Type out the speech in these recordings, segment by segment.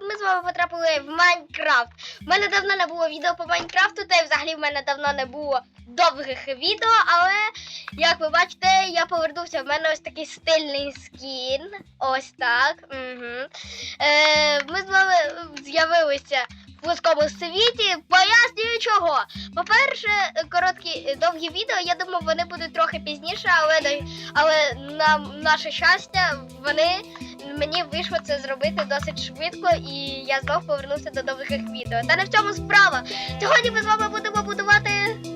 ми з вами потрапили в Майнкрафт. У мене давно не було відео по Майнкрафту, та й взагалі в мене давно не було довгих відео, але як ви бачите, я повернувся. В мене ось такий стильний скін. Ось так. Угу. Е, ми з вами з'явилися в вузькому світі. Пояснюю чого. По-перше, короткі довгі відео, я думав, вони будуть трохи пізніше, але, але на наше щастя, вони мені вийшло це зробити досить швидко, і я знов повернувся до довгих відео. Та не в цьому справа. Сьогодні ми з вами будемо будувати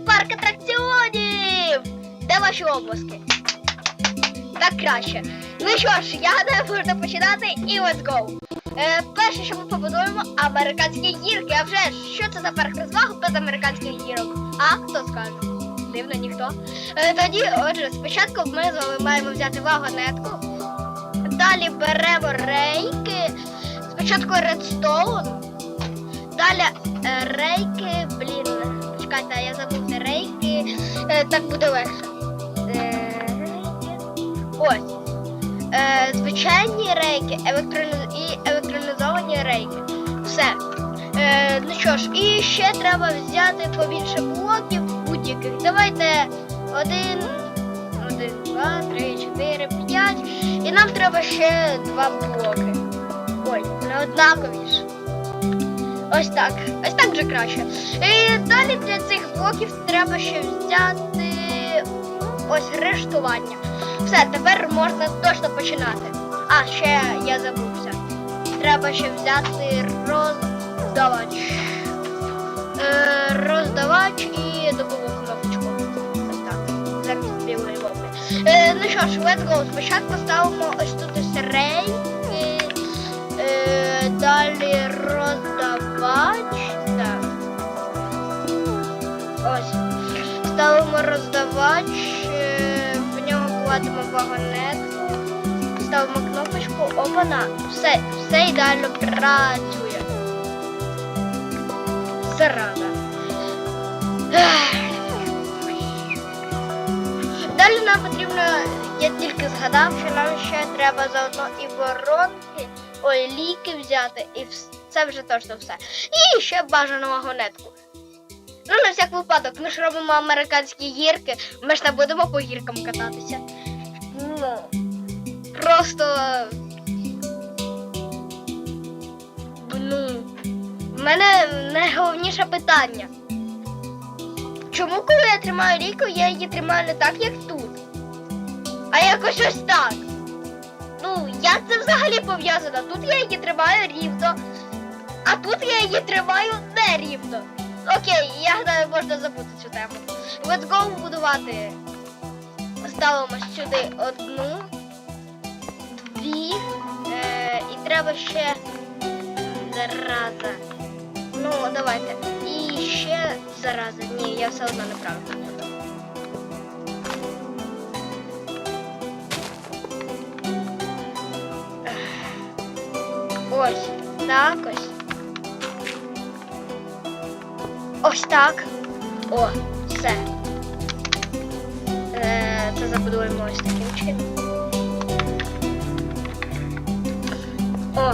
парк атракціонів. Де ваші обласки? Так краще. Ну що ж, я гадаю, можна починати і let's go. Е, перше, що ми побудуємо, американські гірки. А вже що це за парк розваг без американських гірок? А хто скаже? Дивно, ніхто. Е, тоді, отже, спочатку ми з вами маємо взяти вагонетку. Далі беремо рейки. Спочатку редстоун. Далі е, рейки. Блін, чекайте, я забув рейки. Е, так буде легше. Е. Ось. Звичайні рейки і електронізовані рейки. Все. Ну що ж, і ще треба взяти побільше блоків будь-яких. Давайте один, два, три, чотири, п'ять. І нам треба ще два блоки. Ой, не однакові ж. Ось так. Ось так вже краще. І далі для цих блоків треба ще взяти ось рештування. Все, тепер можна точно починати. А, ще я забувся. Треба ще взяти роздавач. Е, роздавач і добову Е, ну що ж, let's go. Спочатку ставимо ось тут рейки. Е, далі роздавач. Так. Ось. Ставимо роздавач, е, в нього кладемо вагонетку, ставимо кнопочку, опана. Все, все ідеально працює. Зараза. Ех. Нам потрібно, я тільки згадав, що нам ще треба заодно і воронки, ой, ліки взяти, і це вже точно все. І ще бажану вагонетку. Ну, на всяк випадок, ми ж робимо американські гірки, ми ж не будемо по гіркам кататися. Ну, просто. Ну, в мене найголовніше питання. Чому, коли я тримаю ріку, я її тримаю не так, як тут? А якось ось так. Ну, як це взагалі пов'язано? Тут я її тримаю рівно, а тут я її тримаю нерівно. Окей, я гадаю, можна забути цю тему. Let's go будувати. Ставимо сюди одну, дві. Е, і треба ще зараза. Ну, давайте. І ще зараза. Ні, я все одно неправильно. Ось, так ось. Ось так. О, все. Е, це забудуємо ось таким чином. О,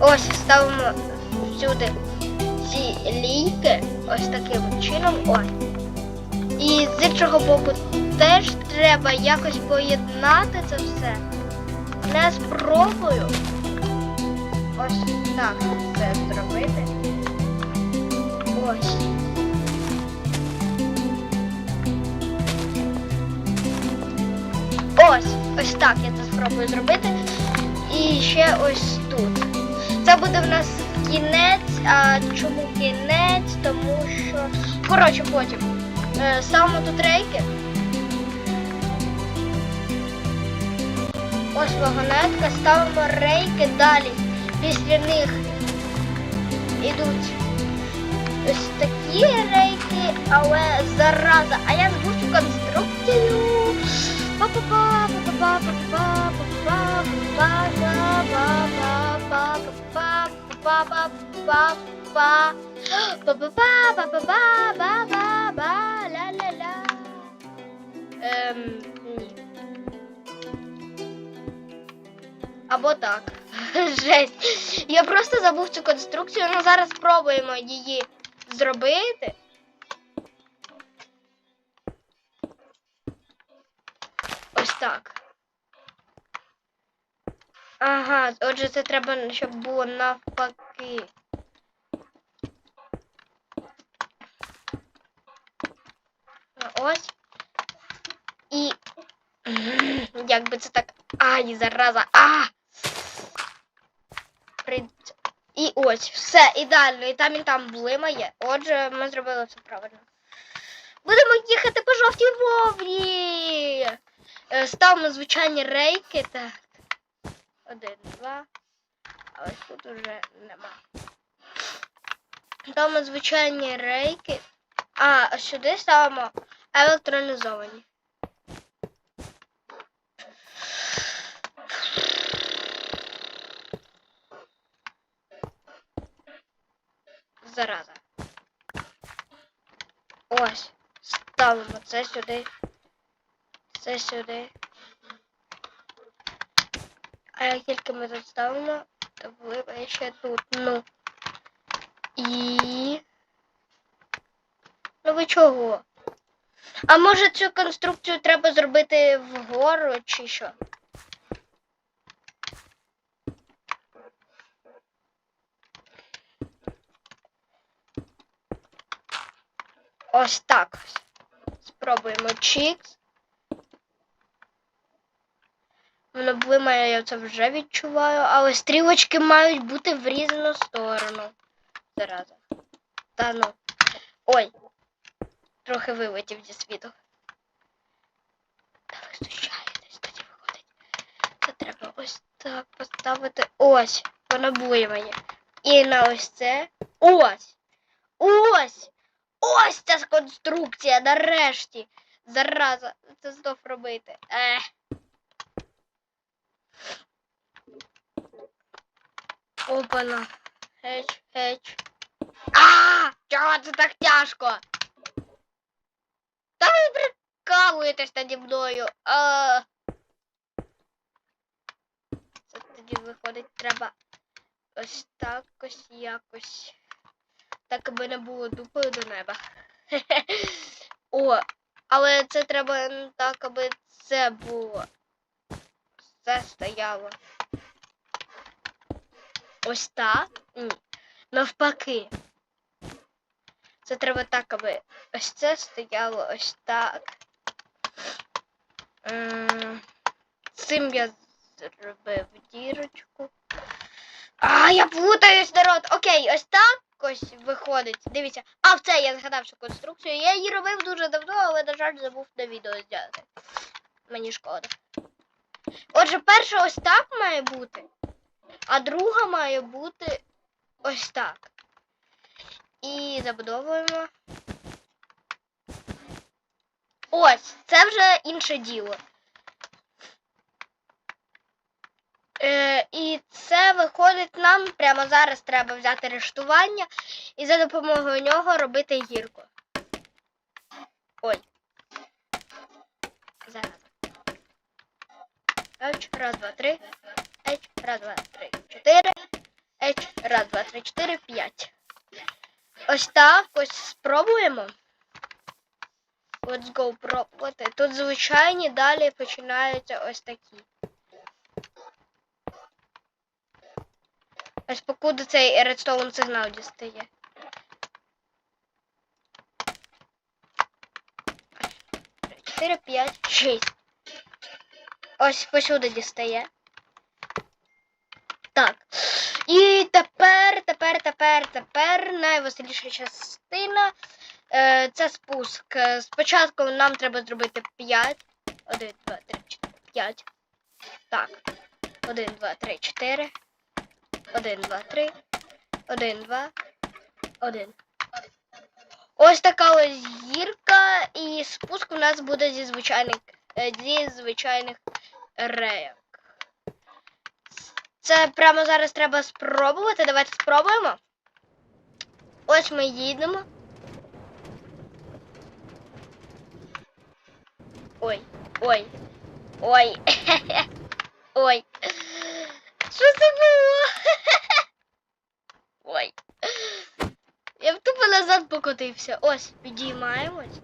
ось ставимо сюди ці лійки ось таким чином. О. І з іншого боку теж треба якось поєднати це все. Не спробую. Ось так це зробити. Ось. Ось, ось так я це спробую зробити. І ще ось тут. Це буде в нас кінець. А чому кінець? Тому що. Коротше, потім. Е, ставимо тут рейки. Ось вагонетка, ставимо рейки далі. Після них ідуть ось такі рейки, але зараза. А я збув цю конструкцію. Па-па-па, па-па-па, па-па-па, па-па-па, па-па-па, па-па-па, па-па-па, па-па-па, ба-ба-ба, ла-ла-ла. Ем, ні. Або так. Жесть. Я просто забув цю конструкцію, ну зараз спробуємо її зробити. Ось так. Ага, отже, це треба, щоб було навпаки. Ось. І. Як би це так. Ай, зараза. А! При- І ось, все, ідеально. І там і там блимає. Отже, ми зробили все правильно. Будемо їхати по жовтій вовні. Е, Ставимо звичайні рейки. Так. Один, два. А ось тут уже нема. Ставимо звичайні рейки. А сюди ставимо електронізовані. Зараза. Ось. Ставимо це сюди. Це сюди. А як тільки ми тут ставимо, то випає ще тут. Ну. І. Ну ви чого? А може цю конструкцію треба зробити вгору чи що? Ось так. Спробуємо чікс. Воно блимає, я це вже відчуваю, але стрілочки мають бути в різну сторону. Зараза. Та ну. Ой. Трохи вилетів зі світу. Та ви знущаєтесь, тоді виходить. Це треба ось так поставити. Ось. Воно блимає. І на ось це. Ось. Ось. Ось ця конструкція, нарешті. Зараза, це знов робити. Ех. Опана. Геч, геч. А! Чого це так тяжко? Та ви прикалуєтесь наді мною. А... Це тоді виходить, треба ось так ось якось. Так аби не було дупою до неба. О, але це треба так, аби це було. Це стояло. Ось так? Ні. Навпаки. Це треба так, аби ось це стояло ось так. М, Цим я зробив дірочку. А, я плутаюсь, народ. Окей, ось так ось виходить. Дивіться. А, в це я згадав цю конструкцію. Я її робив дуже давно, але, на жаль, забув на відео зняти. Мені шкода. Отже, перша ось так має бути, а друга має бути ось так. І забудовуємо. Ось, це вже інше діло. Е, і це виходить нам прямо зараз треба взяти рештування і за допомогою нього робити гірку. Ой. Зараз. Еч, раз, два, три. Еч, раз, два, три, чотири. Еч, раз, два, три, чотири, п'ять. Ось так ось спробуємо. Let's go пробувати. Тут звичайні далі починаються ось такі. Ось покуди цей редстоун сигнал дістає. Чотири, п'ять, шість. Ось посюди дістає. Так. І тепер, тепер, тепер, тепер найвеселіша частина. Е, це спуск. Спочатку нам треба зробити 5. 1, 2, 3, 4, 5. Так. 1, 2, 3, 4. 1, 2, 3. 1, 2, 1. Ось така ось гірка, і спуск у нас буде зі звичайних, е, зі звичайних рейок. Це прямо зараз треба спробувати. Давайте спробуємо. Ось ми їдемо. Ой, ой, ой. Ой. Що це було? Ой. Я б тупо назад покотився. Ось, підіймаємось.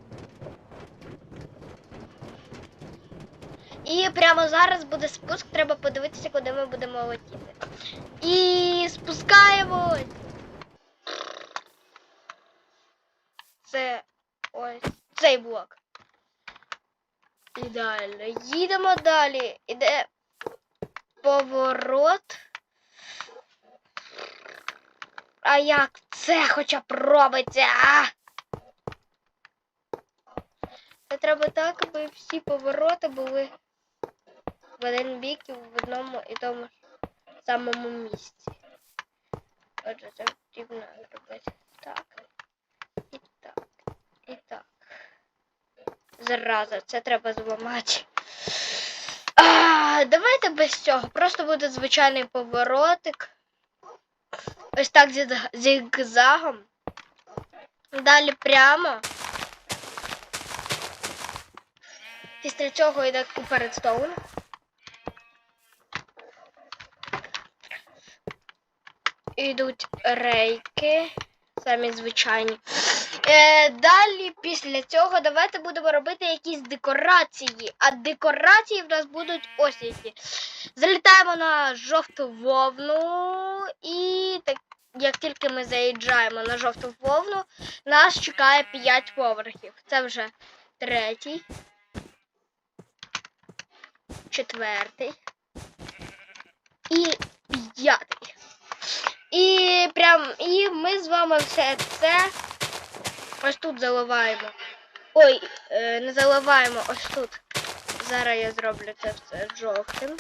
І прямо зараз буде спуск, треба подивитися, куди ми будемо летіти. І спускаємось. Це ось цей блок. Ідеально. Їдемо далі. Іде поворот. А як це хоча б робиться? Це треба так, аби всі повороти були в один бік і в одному і тому самому місці. Отже, це потрібно робити так. І так. І так. Зараза, це треба зламати. А, давайте без цього. Просто буде звичайний поворотик. Ось так зігзагом. Далі прямо. Після цього йде купа редстоуну. Йдуть рейки, самі звичайні. Е, далі після цього давайте будемо робити якісь декорації. А декорації в нас будуть ось які. Залітаємо на жовту вовну і так, як тільки ми заїжджаємо на жовту вовну, нас чекає 5 поверхів. Це вже третій, четвертий і п'ятий. І прям і ми з вами все це ось тут заливаємо. Ой, е, не заливаємо ось тут. Зараз я зроблю це все жовтим.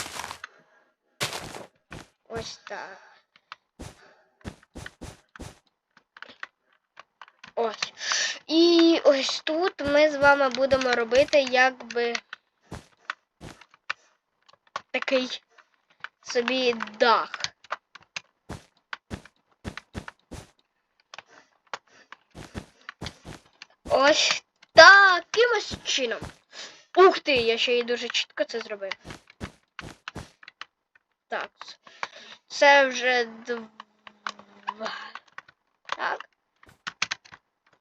Ось так. Ось. І ось тут ми з вами будемо робити якби такий собі дах. Ось таким ось чином. Ух ти, я ще й дуже чітко це зробив. Так. Це вже два. Так.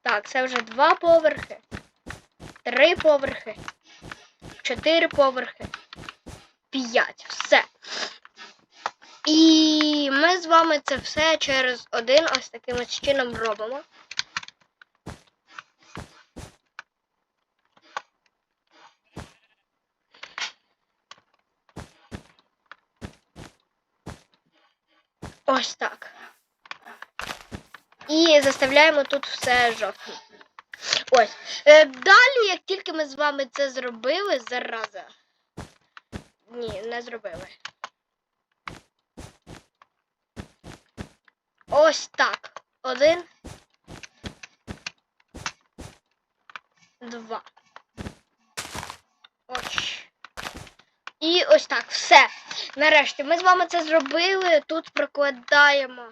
Так, це вже два поверхи. Три поверхи. Чотири поверхи. П'ять. Все. І ми з вами це все через один ось таким ось чином робимо. Ось так. І заставляємо тут все жовтим. Ось. Е, далі, як тільки ми з вами це зробили, зараза. Ні, не зробили. Ось так. Один. Два. Ось. І ось так. Все. Нарешті ми з вами це зробили. Тут прокладаємо.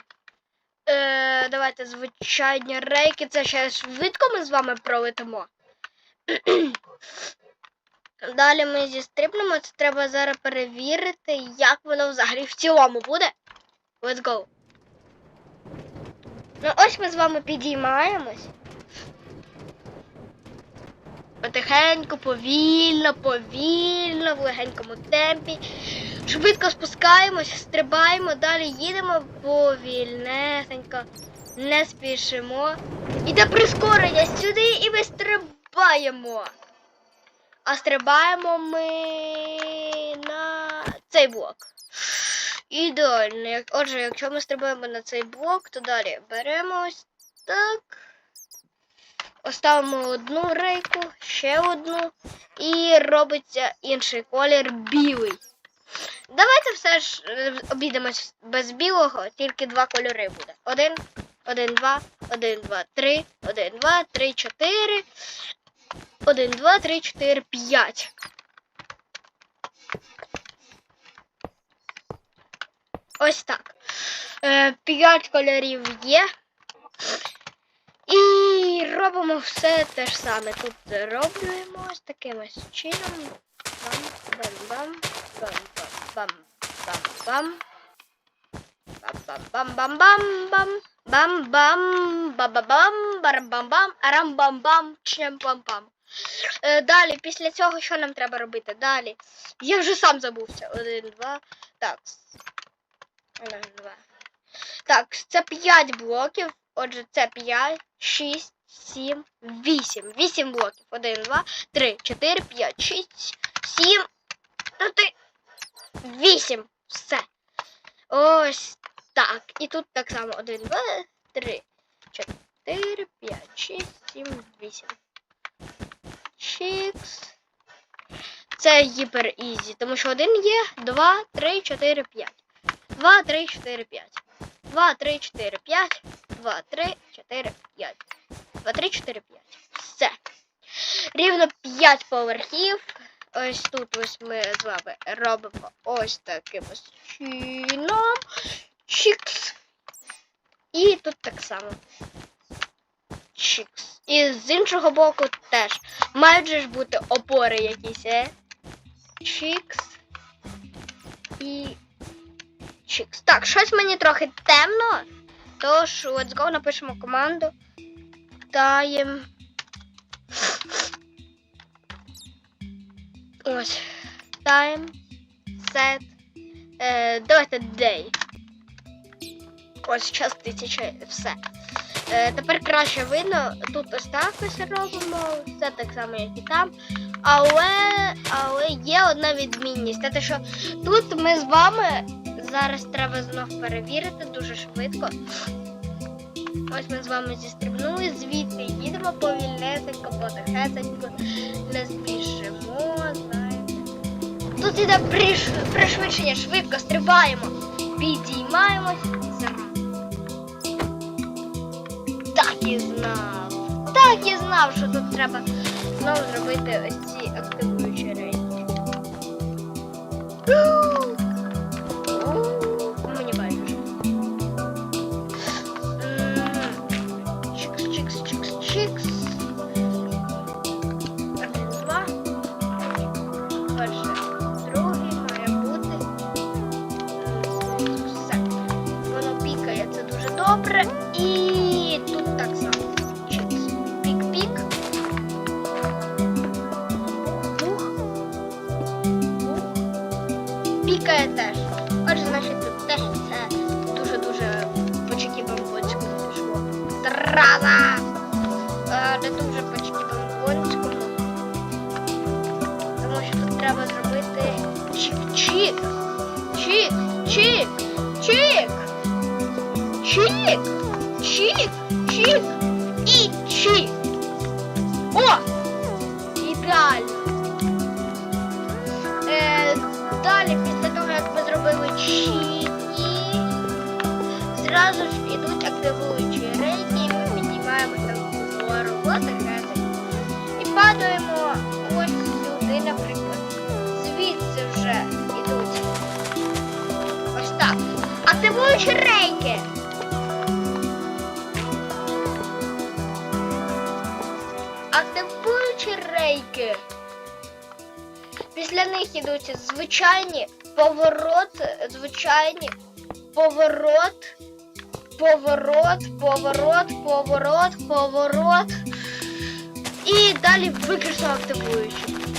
Е, давайте звичайні рейки. Це ще швидко ми з вами пролетимо. Далі ми зістрибнемо. Це треба зараз перевірити, як воно взагалі в цілому буде. Let's go. Ну ось ми з вами підіймаємось. Потихеньку, повільно, повільно, в легенькому темпі. Швидко спускаємось, стрибаємо, далі їдемо повільнесенько, не спішимо. Іде прискорення сюди і ми стрибаємо. А стрибаємо ми на цей блок. Ідеально. Отже, якщо ми стрибаємо на цей блок, то далі беремо так. Оставимо одну рейку, ще одну, і робиться інший колір білий. Давайте все ж е, обійдемось без білого, тільки два кольори буде. Один, один, два, один, два, три, один, два, три, чотири. Один, два, три, чотири, п'ять. Ось так. Е, П'ять кольорів є. І робимо все те ж саме. Тут роблюємо ось таким ось чином. Бам, бам, бам, бам, бам, бам, бам, бам. Бам-бам-бам-бам-бам. Бам-бам, ба-ба-бам, барам-бам-бам, арам-бам-бам, чням-пам-пам. Е, Далі, після цього, що нам треба робити? Далі. Я вже сам забувся. Один, два. Так. Один, два. Так, це 5 блоків. Отже, це 5, 6, 7, 8. 8 блоків. 1, 2, 3, 4, 5, 6, 7. Ну ти. 8. Все. Ось так. І тут так само. 1, 2, 3, 4, 5, 6, 7, 8. Чікс. Це гіпер ізі, тому що один є, 2, 3, 4, 5. 2, 3, 4, 5. 2, 3, 4, 5. 2, 3, 4, 5. 2, 3, 4, 5. Все. Рівно 5 поверхів. Ось тут ось ми з вами робимо ось таким ось чином. Чікс. І тут так само. Чікс. І з іншого боку теж. Мають же ж бути опори якісь, е? Чікс. І. Чікс. Так, щось мені трохи темно. Тож, let's go, напишемо команду. Time. Ось. Time. Set. Е, давайте day. Ось час тисяча. Все. Е, тепер краще видно. Тут ось так ось робимо. Все так само, як і там. Але, але є одна відмінність. Те, що тут ми з вами зараз треба знов перевірити дуже швидко. Ось ми з вами зістрибнули звідти, їдемо повільнесенько, потихесенько, не знаєте. Тут іде приш... пришвидшення, швидко стрибаємо, підіймаємось. Так і знав. Так і знав, що тут треба знову зробити ось ці активуючі речі. Добре. Активуючі рейки. Активуючі рейки. Після них ідуть звичайні поворот, звичайні поворот, поворот, поворот, поворот, поворот. І далі виключно активуючи.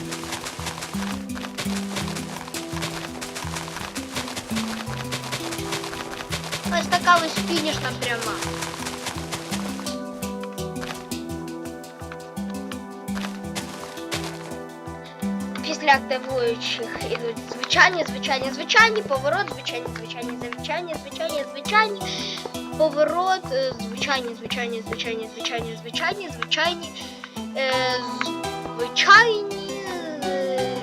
Ось така ось фінішна пряма. Після активуючих ідуть звичайні, звичайні, звичайні, поворот, звичайні, звичайні, звичайні, звичайні, звичайні, поворот, звичайні, звичайні, звичайні, звичайні, звичайні, звичайні, е, звичайні, е,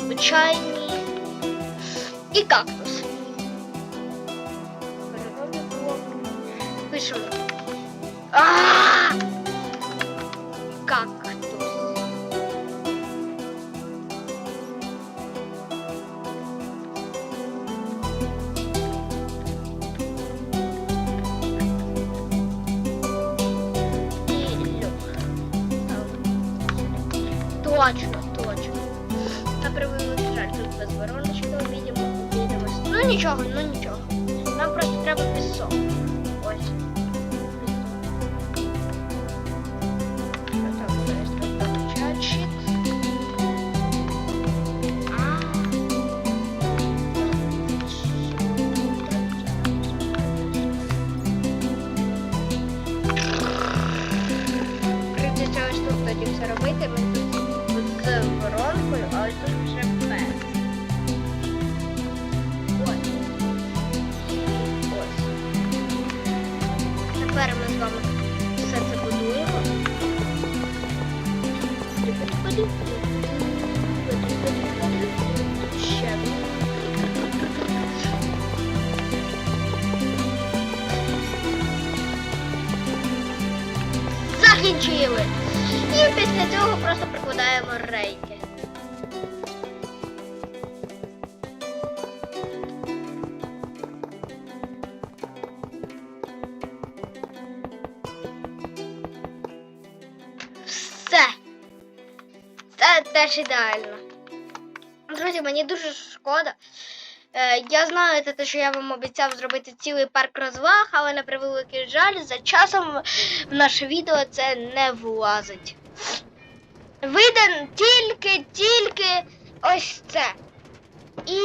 звичайні і кактус. Пишемо. А! Теж ідеально. Друзі, мені дуже шкода. Е, я знаю те, що я вам обіцяв зробити цілий парк розваг, але на превеликий жаль, за часом в наше відео це не влазить. Вийде тільки-тільки ось це. І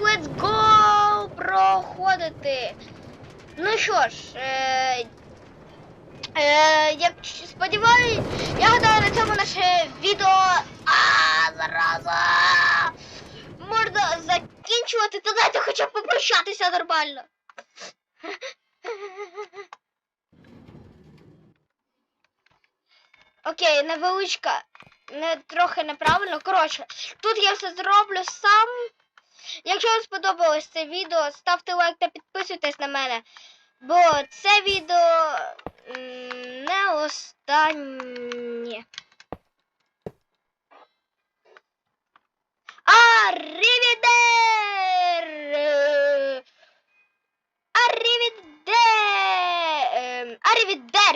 let's go проходити. Ну що ж, е, е, як сподіваюсь, я гадаю на цьому наше відео. А, зараза! Можна закінчувати, то дайте хоча б попрощатися нормально. Окей, невеличка, не трохи неправильно. Коротше, тут я все зроблю сам. Якщо вам сподобалось це відео, ставте лайк та підписуйтесь на мене. Бо це відео не останнє. Аррівідер! Аррівідер!